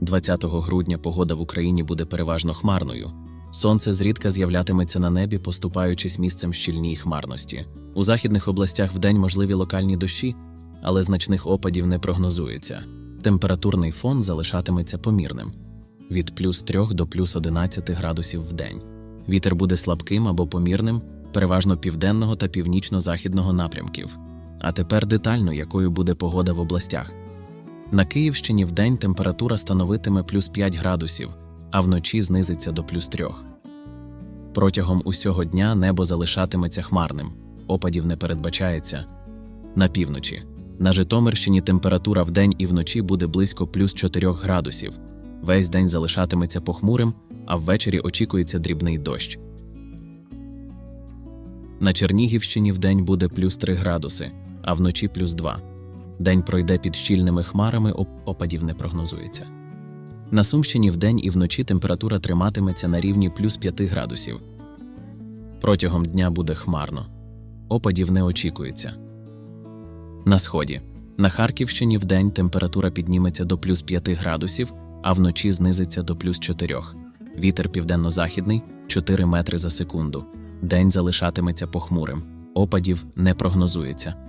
20 грудня погода в Україні буде переважно хмарною. Сонце зрідка з'являтиметься на небі, поступаючись місцем щільній хмарності. У західних областях вдень можливі локальні дощі, але значних опадів не прогнозується. Температурний фон залишатиметься помірним від плюс 3 до плюс 11 градусів в день. Вітер буде слабким або помірним, переважно південного та північно-західного напрямків. А тепер детально, якою буде погода в областях. На Київщині вдень температура становитиме плюс 5 градусів, а вночі знизиться до плюс 3. Протягом усього дня небо залишатиметься хмарним, опадів не передбачається. На півночі. На Житомирщині температура вдень і вночі буде близько плюс 4 градусів. Весь день залишатиметься похмурим, а ввечері очікується дрібний дощ. На Чернігівщині вдень буде плюс 3 градуси, а вночі плюс 2. День пройде під щільними хмарами, опадів не прогнозується. На Сумщині вдень і вночі температура триматиметься на рівні плюс 5 градусів. Протягом дня буде хмарно. Опадів не очікується. На сході. На Харківщині вдень температура підніметься до плюс 5 градусів, а вночі знизиться до плюс 4. Вітер південно-західний 4 метри за секунду. День залишатиметься похмурим. Опадів не прогнозується.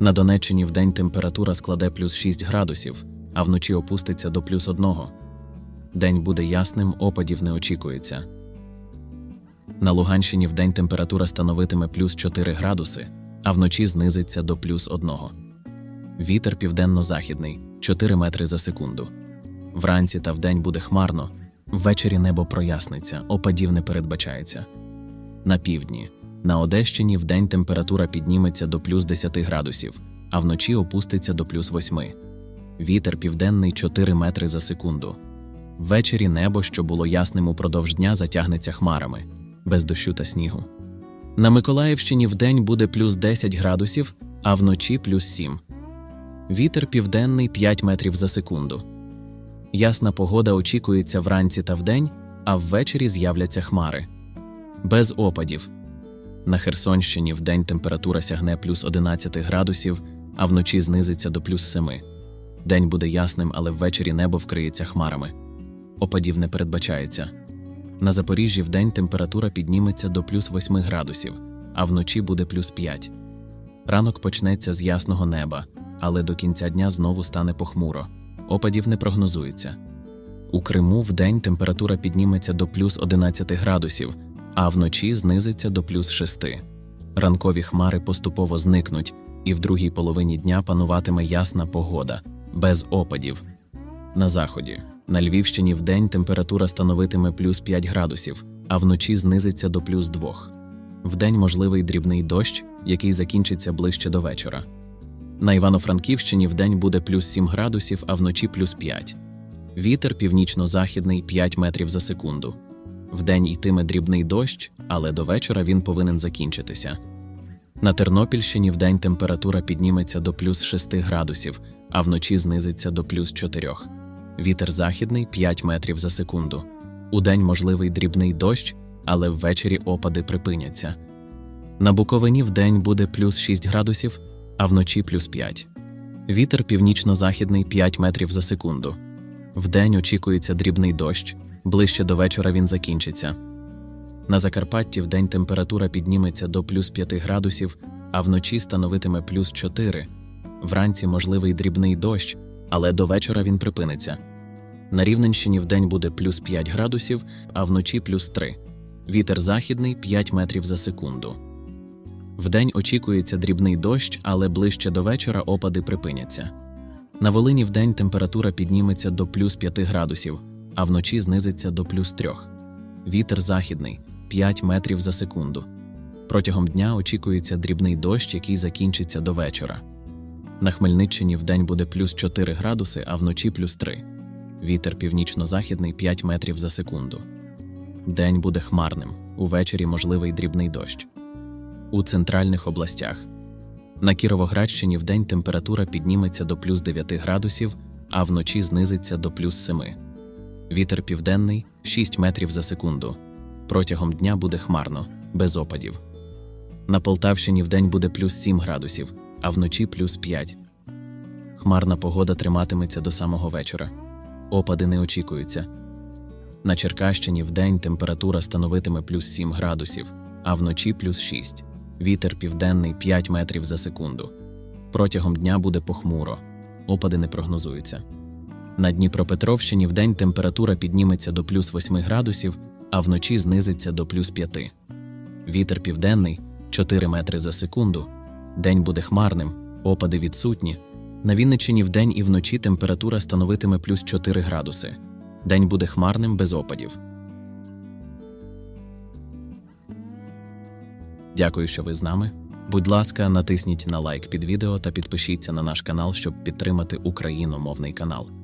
На Донеччині вдень температура складе плюс 6 градусів, а вночі опуститься до плюс 1. День буде ясним, опадів не очікується. На Луганщині вдень температура становитиме плюс 4 градуси, а вночі знизиться до плюс 1. Вітер південно-західний 4 метри за секунду. Вранці та вдень буде хмарно, ввечері небо проясниться, опадів не передбачається. На півдні. На Одещині вдень температура підніметься до плюс 10 градусів, а вночі опуститься до плюс 8. Вітер південний 4 метри за секунду. Ввечері небо, що було ясним упродовж дня, затягнеться хмарами, без дощу та снігу. На Миколаївщині вдень буде плюс 10 градусів, а вночі плюс 7. Вітер південний 5 метрів за секунду. Ясна погода очікується вранці та вдень, а ввечері з'являться хмари. Без опадів. На Херсонщині вдень температура сягне плюс 11 градусів, а вночі знизиться до плюс 7. День буде ясним, але ввечері небо вкриється хмарами. Опадів не передбачається. На Запоріжжі вдень температура підніметься до плюс 8 градусів, а вночі буде плюс 5. Ранок почнеться з ясного неба, але до кінця дня знову стане похмуро. Опадів не прогнозується. У Криму вдень температура підніметься до плюс 11 градусів, а вночі знизиться до плюс 6. Ранкові хмари поступово зникнуть, і в другій половині дня пануватиме ясна погода, без опадів. На заході. На Львівщині вдень температура становитиме плюс 5 градусів, а вночі знизиться до плюс 2. Вдень можливий дрібний дощ, який закінчиться ближче до вечора. На Івано-Франківщині вдень буде плюс 7 градусів, а вночі плюс 5. Вітер північно-західний 5 метрів за секунду. Вдень йтиме дрібний дощ, але до вечора він повинен закінчитися. На Тернопільщині вдень температура підніметься до плюс 6 градусів, а вночі знизиться до плюс 4. Вітер західний 5 метрів за секунду. Удень можливий дрібний дощ, але ввечері опади припиняться. На Буковині вдень буде плюс 6 градусів, а вночі плюс 5. Вітер північно-західний 5 метрів за секунду. Вдень очікується дрібний дощ, ближче до вечора він закінчиться. На Закарпатті вдень температура підніметься до плюс 5 градусів, а вночі становитиме плюс 4. Вранці можливий дрібний дощ, але до вечора він припиниться. На Рівненщині вдень буде плюс 5 градусів, а вночі плюс 3. Вітер західний 5 метрів за секунду. Вдень очікується дрібний дощ, але ближче до вечора опади припиняться. На Волині вдень температура підніметься до плюс 5 градусів, а вночі знизиться до плюс 3. Вітер західний 5 метрів за секунду. Протягом дня очікується дрібний дощ, який закінчиться до вечора. На Хмельниччині вдень буде плюс 4 градуси, а вночі плюс 3. Вітер північно-західний 5 метрів за секунду. День буде хмарним, увечері можливий дрібний дощ. У центральних областях. На Кіровоградщині вдень температура підніметься до плюс 9 градусів, а вночі знизиться до плюс 7. Вітер південний 6 метрів за секунду. Протягом дня буде хмарно, без опадів. На Полтавщині вдень буде плюс 7 градусів, а вночі плюс 5. Хмарна погода триматиметься до самого вечора. опади не очікуються. На Черкащині вдень температура становитиме плюс 7 градусів, а вночі плюс 6. Вітер південний 5 метрів за секунду. Протягом дня буде похмуро, опади не прогнозуються. На Дніпропетровщині вдень температура підніметься до плюс 8 градусів, а вночі знизиться до плюс 5. Вітер південний 4 метри за секунду. День буде хмарним, опади відсутні. На Вінниччині вдень і вночі температура становитиме плюс 4 градуси. День буде хмарним без опадів. Дякую, що ви з нами. Будь ласка, натисніть на лайк під відео та підпишіться на наш канал, щоб підтримати україномовний канал.